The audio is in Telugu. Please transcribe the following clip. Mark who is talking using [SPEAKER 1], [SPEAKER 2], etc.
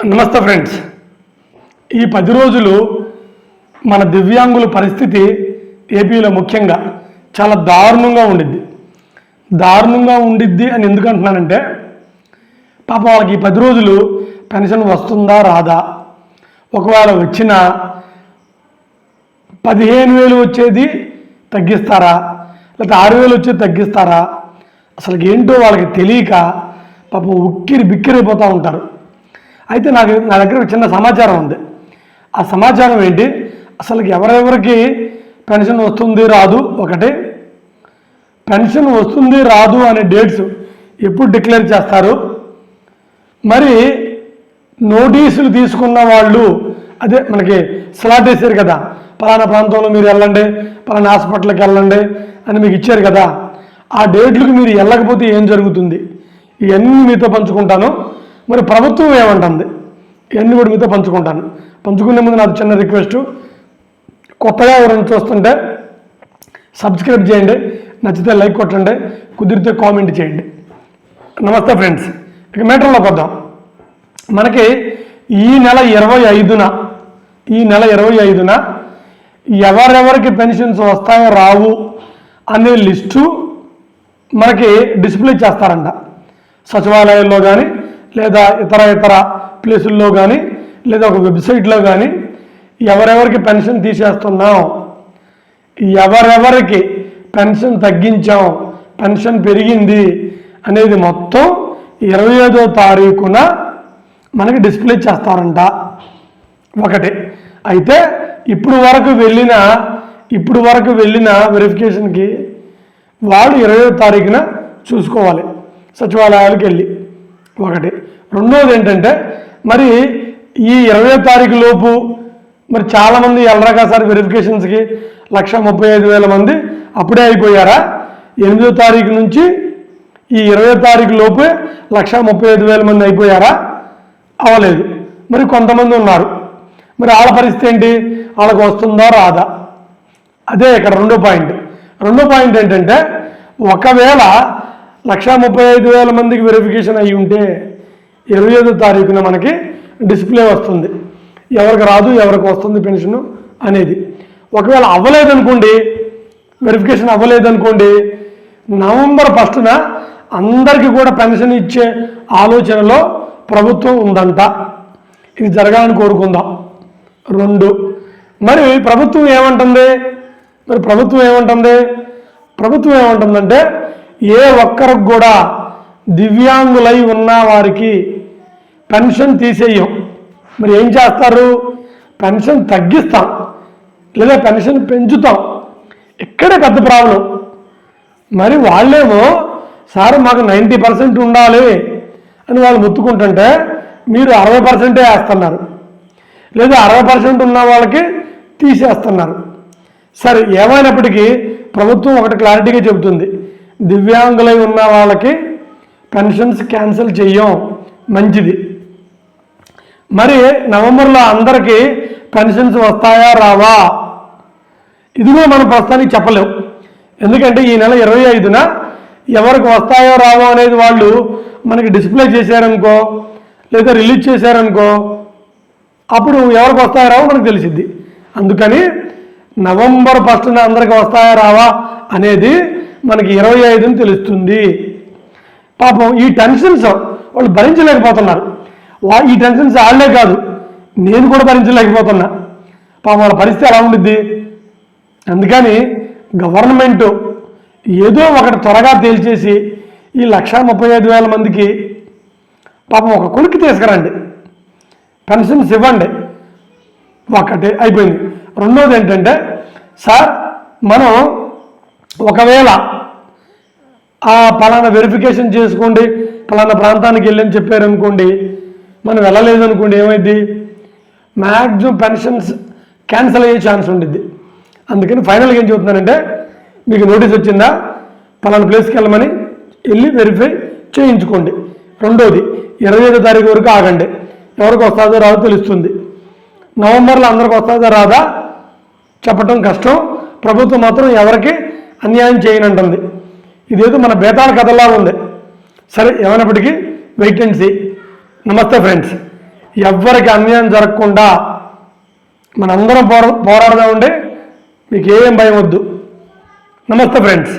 [SPEAKER 1] నమస్తే ఫ్రెండ్స్. ఈ పది రోజులు మన దివ్యాంగుల పరిస్థితి ఏపీలో ముఖ్యంగా చాలా దారుణంగా ఉండిద్ది. దారుణంగా ఉండిద్ది అని ఎందుకు అంటున్నానంటే పాప వాళ్ళకి ఈ పది రోజులు పెన్షన్ వస్తుందా రాదా? ఒకవేళ వచ్చిన పదిహేను వేలు వచ్చేది తగ్గిస్తారా? లేకపోతే ఆరు వేలు వచ్చేది తగ్గిస్తారా? అసలు ఏంటో వాళ్ళకి తెలియక పాపం ఉక్కిరి బిక్కిరైపోతూ ఉంటారు. అయితే నాకు నా దగ్గర ఒక చిన్న సమాచారం ఉంది. ఆ సమాచారం ఏంటి? అసలు ఎవరెవరికి పెన్షన్ వస్తుంది రాదు? ఒకటి పెన్షన్ వస్తుంది రాదు అనే డేట్స్ ఎప్పుడు డిక్లేర్ చేస్తారు? మరి నోటీసులు తీసుకున్న వాళ్ళు అదే మనకి స్లాట్ వేసారు కదా పలానా ప్రాంతంలో మీరు వెళ్ళండి పలానా హాస్పిటల్కి వెళ్ళండి అని మీకు ఇచ్చారు కదా ఆ డేట్లకు మీరు వెళ్ళకపోతే ఏం జరుగుతుంది? ఇవన్నీ మీతో పంచుకుంటాను. మరి ప్రభుత్వం ఏమంటుంది? ఇవన్నీ కూడా మీతో పంచుకుంటాను. పంచుకునే ముందు నాకు చిన్న రిక్వెస్ట్. కొత్తగా ఎవరైనా చూస్తుంటే సబ్స్క్రైబ్ చేయండి నచ్చితే లైక్ కొట్టండి కుదిరితే కామెంట్ చేయండి. నమస్తే ఫ్రెండ్స్. ఇక మీటర్లోకి వద్దాం. మనకి ఈ నెల ఇరవై ఐదున ఈ నెల ఇరవై ఐదున ఎవరెవరికి పెన్షన్స్ వస్తాయో రావు అనే లిస్టు మనకి డిస్ప్లే చేస్తారంట. సచివాలయాల్లో కానీ లేదా ఇతర ఇతర ప్లేసుల్లో కానీ లేదా ఒక వెబ్సైట్లో కానీ ఎవరెవరికి పెన్షన్ తీసేస్తున్నాం? ఎవరెవరికి పెన్షన్ తగ్గించాం? పెన్షన్ పెరిగింది? అనేది మొత్తం ఇరవై ఐదో తారీఖున మనకి డిస్ప్లే చేస్తారంట. ఒకటి. అయితే ఇప్పుడు వరకు వెళ్ళిన ఇప్పుడు వరకు వెళ్ళిన వెరిఫికేషన్కి వాళ్ళు ఇరవై తారీఖున చూసుకోవాలి. సచివాలయాలకు వెళ్ళి ఒకటి. రెండోది ఏంటంటే మరి ఈ ఇరవై తారీఖు లోపు మరి చాలామంది ఎల్లరగా సార్ వెరిఫికేషన్స్కి లక్ష ముప్పై ఐదు వేల మంది అప్పుడే అయిపోయారా? ఎనిమిదో తారీఖు నుంచి ఈ ఇరవై తారీఖు లోపే లక్ష ముప్పై ఐదు వేల మంది అయిపోయారా? అవలేదు. మరి కొంతమంది ఉన్నారు. మరి వాళ్ళ పరిస్థితి ఏంటి? వాళ్ళకు వస్తుందా రాదా? అదే ఇక్కడ రెండో పాయింట్. రెండో పాయింట్ ఏంటంటే ఒకవేళ లక్షా ముప్పై ఐదు వేల మందికి వెరిఫికేషన్ అయ్యి ఉంటే ఇరవై ఐదో తారీఖున మనకి డిస్ప్లే వస్తుంది. ఎవరికి రాదు ఎవరికి వస్తుంది పెన్షన్ అనేది. ఒకవేళ అవ్వలేదనుకోండి వెరిఫికేషన్ అవ్వలేదనుకోండి నవంబర్ ఫస్ట్న అందరికీ కూడా పెన్షన్ ఇచ్చే ఆలోచనలో ప్రభుత్వం ఉందంట. ఇది జరగాలని కోరుకుందాం. రెండు. మరి ప్రభుత్వం ఏమంటుంది? మరి ప్రభుత్వం ఏమంటుంది? ప్రభుత్వం ఏమంటుందంటే ఏ ఒక్కరికి కూడా దివ్యాంగులై ఉన్న వారికి పెన్షన్ తీసేయం మరి ఏం చేస్తారు? పెన్షన్ తగ్గిస్తాం. లేదా పెన్షన్ పెంచుతాం. ఇక్కడే పెద్ద ప్రాబ్లం. మరి వాళ్ళేమో సార్ మాకు నైంటీ పర్సెంట్ ఉండాలి అని వాళ్ళు ముత్తుకుంటుంటే మీరు అరవై పర్సెంటే వేస్తున్నారు. లేదా అరవై పర్సెంట్ ఉన్న వాళ్ళకి తీసేస్తున్నారు. సరే ఏమైనప్పటికీ ప్రభుత్వం ఒకటి క్లారిటీగా చెబుతుంది. దివ్యాంగులై ఉన్న వాళ్ళకి పెన్షన్స్ క్యాన్సిల్ చెయ్యం. మంచిది. మరి నవంబర్లో అందరికీ పెన్షన్స్ వస్తాయా రావా? ఇదిగో మనం ప్రస్తుతానికి చెప్పలేం. ఎందుకంటే ఈ నెల ఇరవై ఐదున ఎవరికి వస్తాయో రావో అనేది వాళ్ళు మనకి డిస్ప్లే చేశారనుకో లేదా రిలీజ్ చేశారనుకో అప్పుడు ఎవరికి వస్తాయో రావో మనకు తెలిసిద్ది. అందుకని నవంబర్ ఫస్ట్న అందరికి వస్తాయా రావా అనేది మనకి ఇరవై ఐదుని తెలుస్తుంది. పాపం ఈ టెన్షన్స్ వాళ్ళు భరించలేకపోతున్నారు. వా ఈ టెన్షన్స్ వాళ్ళే కాదు నేను కూడా భరించలేకపోతున్నా. పాపం వాళ్ళ పరిస్థితి ఎలా ఉండిద్ది? అందుకని గవర్నమెంట్ ఏదో ఒకటి త్వరగా తేల్చేసి ఈ లక్ష ముప్పై ఐదు వేల మందికి పాపం ఒక కొలికి తీసుకురండి. పెన్షన్స్ ఇవ్వండి. ఒకటి అయిపోయింది. రెండోది ఏంటంటే సార్ మనం ఒకవేళ ఆ పలానా వెరిఫికేషన్ చేసుకోండి పలానా ప్రాంతానికి వెళ్ళని చెప్పారనుకోండి మనం వెళ్ళలేదు అనుకోండి ఏమైంది? మ్యాక్సిమం పెన్షన్స్ క్యాన్సిల్ అయ్యే ఛాన్స్ ఉండిద్ది. అందుకని ఫైనల్గా ఏం చెబుతున్నానంటే మీకు నోటీస్ వచ్చిందా? పలానా ప్లేస్కి వెళ్ళమని వెళ్ళి వెరిఫై చేయించుకోండి. రెండోది ఇరవై ఐదో తారీఖు వరకు ఆగండి. ఎవరికి వస్తుందో రాదో తెలుస్తుంది. నవంబర్లో అందరికి వస్తుందో రాదా? చెప్పటం కష్టం. ప్రభుత్వం మాత్రం ఎవరికి అన్యాయం చేయనంటుంది. ఇదేదో మన బేతాళ కథలా ఉంది. సరే ఏమైనప్పటికీ వెయిట్ అండ్ సీ నమస్తే ఫ్రెండ్స్ ఎవ్వరికి అన్యాయం జరగకుండా మనందరం పోరా పోరాడదామండి. మీకు ఏం భయం వద్దు. నమస్తే ఫ్రెండ్స్